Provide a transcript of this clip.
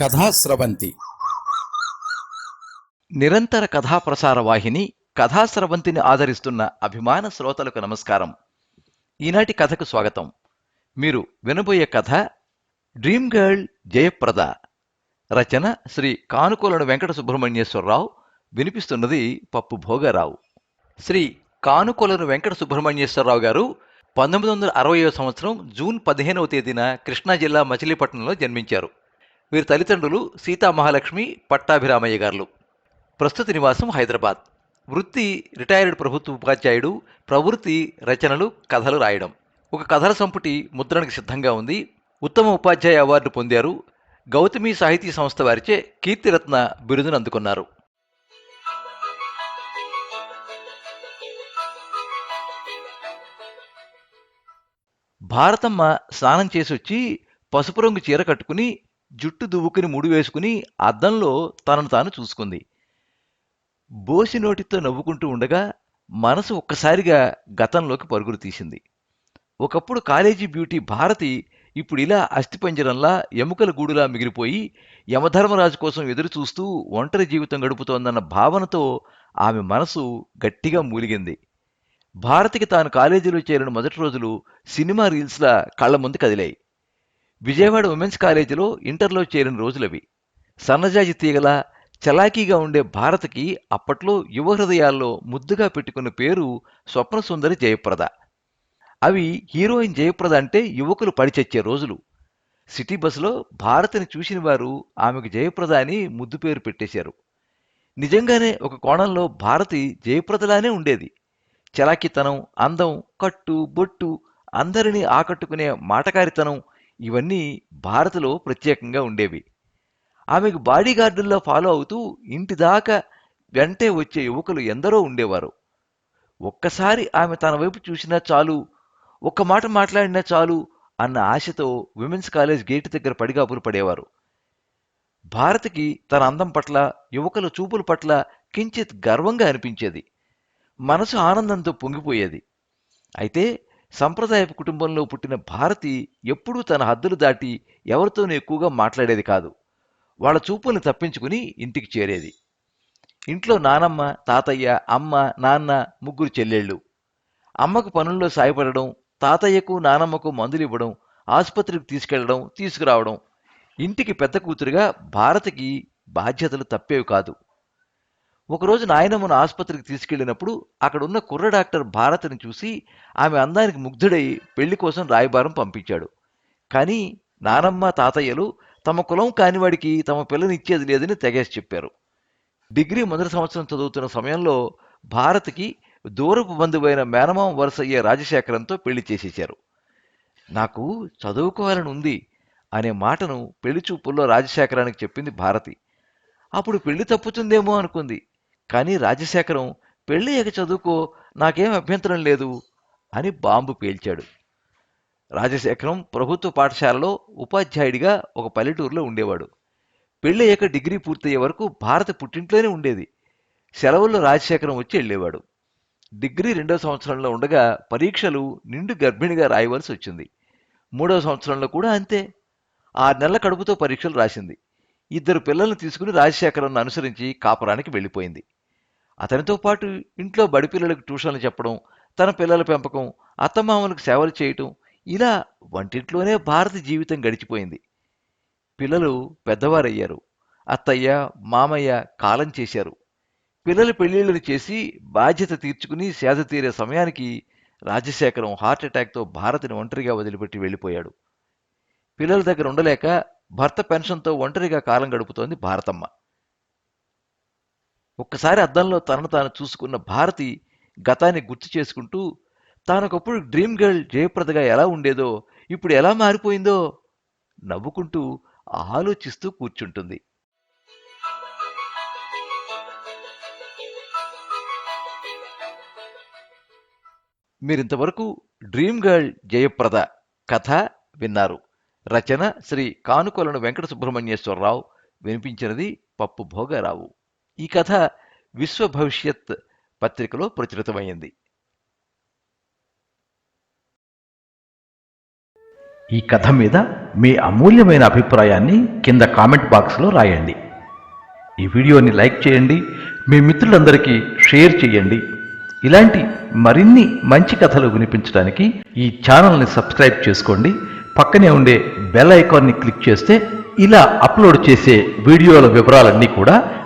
కథాస్రవంతి నిరంతర కథాప్రసార వాహిని కథాస్రవంతిని ఆదరిస్తున్న అభిమాన శ్రోతలకు నమస్కారం. ఈనాటి కథకు స్వాగతం. మీరు వినబోయే కథ డ్రీమ్ గర్ల్ జయప్రద. రచన శ్రీ కానుకోలను వెంకట సుబ్రహ్మణ్యేశ్వరరావు. వినిపిస్తున్నది పప్పు భోగారావు. శ్రీ కానుకోలను వెంకట సుబ్రహ్మణ్యేశ్వరరావు గారు పంతొమ్మిది వందల అరవయో సంవత్సరం జూన్ పదిహేనవ తేదీన కృష్ణా జిల్లా మచిలీపట్నంలో జన్మించారు. వీరి తల్లిదండ్రులు సీతామహాలక్ష్మి పట్టాభిరామయ్య గారు. ప్రస్తుత నివాసం హైదరాబాద్. వృత్తి రిటైర్డ్ ప్రభుత్వ ఉపాధ్యాయుడు ప్రవృత్తి రచనలు కథలు రాయడం. ఒక కథల సంపుటి ముద్రణకు సిద్ధంగా ఉంది. ఉత్తమ ఉపాధ్యాయ అవార్డు పొందారు. గౌతమి సాహితీ సంస్థ వారిచే కీర్తిరత్న బిరుదును అందుకున్నారు. భారతమ్మ స్నానం చేసి వచ్చి పసుపు రంగు చీర కట్టుకుని జుట్టు దువ్వుకుని ముడి వేసుకుని అద్దంలో తనను తాను చూసుకుంది. బోసి నోటితో నవ్వుకుంటూ ఉండగా మనసు ఒక్కసారిగా గతంలోకి పరుగులు తీసింది. ఒకప్పుడు కాలేజీ బ్యూటీ భారతి ఇప్పుడు ఇలా అస్థిపంజరంలా ఎముకల గూడులా మిగిలిపోయి యమధర్మరాజు కోసం ఎదురు చూస్తూ ఒంటరి జీవితం గడుపుతోందన్న భావనతో ఆమె మనసు గట్టిగా మూలిగింది. భారతికి తాను కాలేజీలో చేరిన మొదటి రోజులు సినిమా రీల్స్లా కళ్ళ ముందు కదిలాయి. విజయవాడ ఉమెన్స్ కాలేజీలో ఇంటర్లో చేరిన రోజులవి. సన్నజాజి తీగల చలాకీగా ఉండే భారతకి అప్పట్లో యువ హృదయాల్లో ముద్దుగా పెట్టుకున్న పేరు స్వప్నసుందరి జయప్రద. అవి హీరోయిన్ జయప్రద అంటే యువకులు పడిచచ్చే రోజులు. సిటీ బస్సులో భారతిని చూసిన వారు ఆమెకు జయప్రద అని ముద్దు పేరు పెట్టేశారు. నిజంగానే ఒక కోణంలో భారతి జయప్రదలానే ఉండేది. చలాకితనం అందం కట్టు బొట్టు అందరినీ ఆకట్టుకునే మాటకారితనం ఇవన్నీ భారత్లో ప్రత్యేకంగా ఉండేవి. ఆమెకు బాడీగార్డుల్లో ఫాలో అవుతూ ఇంటి దాకా వెంటే వచ్చే యువకులు ఎందరో ఉండేవారు. ఒక్కసారి ఆమె తన వైపు చూసినా చాలు ఒక్క మాట మాట్లాడినా చాలు అన్న ఆశతో విమెన్స్ కాలేజ్ గేటు దగ్గర పడిగాపులు పడేవారు. భారత్కి తన అందం పట్ల యువకుల చూపుల పట్ల కించిత్ గర్వంగా అనిపించేది. మనసు ఆనందంతో పొంగిపోయేది. అయితే సంప్రదాయపు కుటుంబంలో పుట్టిన భారతి ఎప్పుడూ తన హద్దులు దాటి ఎవరితోనూ ఎక్కువగా మాట్లాడేది కాదు. వాళ్ళ చూపుల్ని తప్పించుకుని ఇంటికి చేరేది. ఇంట్లో నానమ్మ తాతయ్య అమ్మ నాన్న ముగ్గురు చెల్లెళ్ళు. అమ్మకు పనుల్లో సాయపడడం తాతయ్యకు నానమ్మకు మందులు ఇవ్వడం ఆసుపత్రికి తీసుకెళ్ళడం తీసుకురావడం. ఇంటికి పెద్ద కూతురుగా భారతికి బాధ్యతలు తప్పేవి కాదు. ఒకరోజు నాయనమ్మను ఆసుపత్రికి తీసుకెళ్ళినప్పుడు అక్కడున్న కుర్ర డాక్టర్ భారతిని చూసి ఆమె అందానికి ముగ్ధుడై పెళ్ళి కోసం రాయబారం పంపించాడు. కానీ నానమ్మ తాతయ్యలు తమ కులం కానివాడికి తమ పిల్లని ఇచ్చేది లేదని తెగేసి చెప్పారు. డిగ్రీ మొదటి సంవత్సరం చదువుతున్న సమయంలో భారత్కి దూరపు బంధువైన మేనమామ వరుస అయ్యే రాజశేఖరంతో పెళ్ళి చేసేశారు. నాకు చదువుకోవాలని ఉంది అనే మాటను పెళ్ళి చూపుల్లో రాజశేఖరానికి చెప్పింది భారతి. అప్పుడు పెళ్ళి తప్పుతుందేమో అనుకుంది. కానీ రాజశేఖరం పెళ్ళి చదువుకో నాకేం అభ్యంతరం లేదు అని బాంబు పేల్చాడు. రాజశేఖరం ప్రభుత్వ పాఠశాలలో ఉపాధ్యాయుడిగా ఒక పల్లెటూరులో ఉండేవాడు. పెళ్ళి డిగ్రీ పూర్తయ్యే వరకు భారత పుట్టింట్లోనే ఉండేది. సెలవుల్లో రాజశేఖరం వచ్చి వెళ్ళేవాడు. డిగ్రీ రెండో సంవత్సరంలో ఉండగా పరీక్షలు నిండు గర్భిణిగా రాయవలసి వచ్చింది. మూడో సంవత్సరంలో కూడా అంతే. ఆరు నెలల కడుపుతో పరీక్షలు రాసింది. ఇద్దరు పిల్లల్ని తీసుకుని రాజశేఖరంను అనుసరించి కాపురానికి వెళ్ళిపోయింది. అతనితో పాటు ఇంట్లో బడి పిల్లలకు ట్యూషన్లు చెప్పడం తన పిల్లల పెంపకం అత్తమామలకు సేవలు చేయటం ఇలా వంటింట్లోనే భారత జీవితం గడిచిపోయింది. పిల్లలు పెద్దవారయ్యారు. అత్తయ్య మామయ్య కాలం చేశారు. పిల్లల పెళ్ళిళ్ళను చేసి బాధ్యత తీర్చుకుని సేద తీరే సమయానికి రాజశేఖరం హార్ట్ అటాక్తో భారతిని ఒంటరిగా వదిలిపెట్టి వెళ్ళిపోయాడు. పిల్లల దగ్గర ఉండలేక భర్త పెన్షన్తో ఒంటరిగా కాలం గడుపుతోంది భారతమ్మ. ఒక్కసారి అద్దంలో తనను తాను చూసుకున్న భారతి గతాన్ని గుర్తు చేసుకుంటూ తానొకప్పుడు డ్రీమ్ గర్ల్ జయప్రదగా ఎలా ఉండేదో ఇప్పుడు ఎలా మారిపోయిందో నవ్వుకుంటూ ఆలోచిస్తూ కూర్చుంటుంది. మీరింతవరకు డ్రీమ్ గర్ల్ జయప్రద కథ విన్నారు. రచన శ్రీ కానుకొలను వెంకట సుబ్రహ్మణ్యేశ్వరరావు. వినిపించినది పప్పు భోగారావు. ఈ కథ విశ్వ భవిష్యత్ పత్రికలో ప్రచురితమైంది. ఈ కథ మీద మీ అమూల్యమైన అభిప్రాయాన్ని కింద కామెంట్ బాక్స్లో రాయండి. ఈ వీడియోని లైక్ చేయండి మీ మిత్రులందరికీ షేర్ చేయండి. ఇలాంటి మరిన్ని మంచి కథలు వినిపించడానికి ఈ ఛానల్ని సబ్స్క్రైబ్ చేసుకోండి. పక్కనే ఉండే బెల్ ఐకాన్ని క్లిక్ చేస్తే ఇలా అప్లోడ్ చేసే వీడియోల వివరాలన్నీ కూడా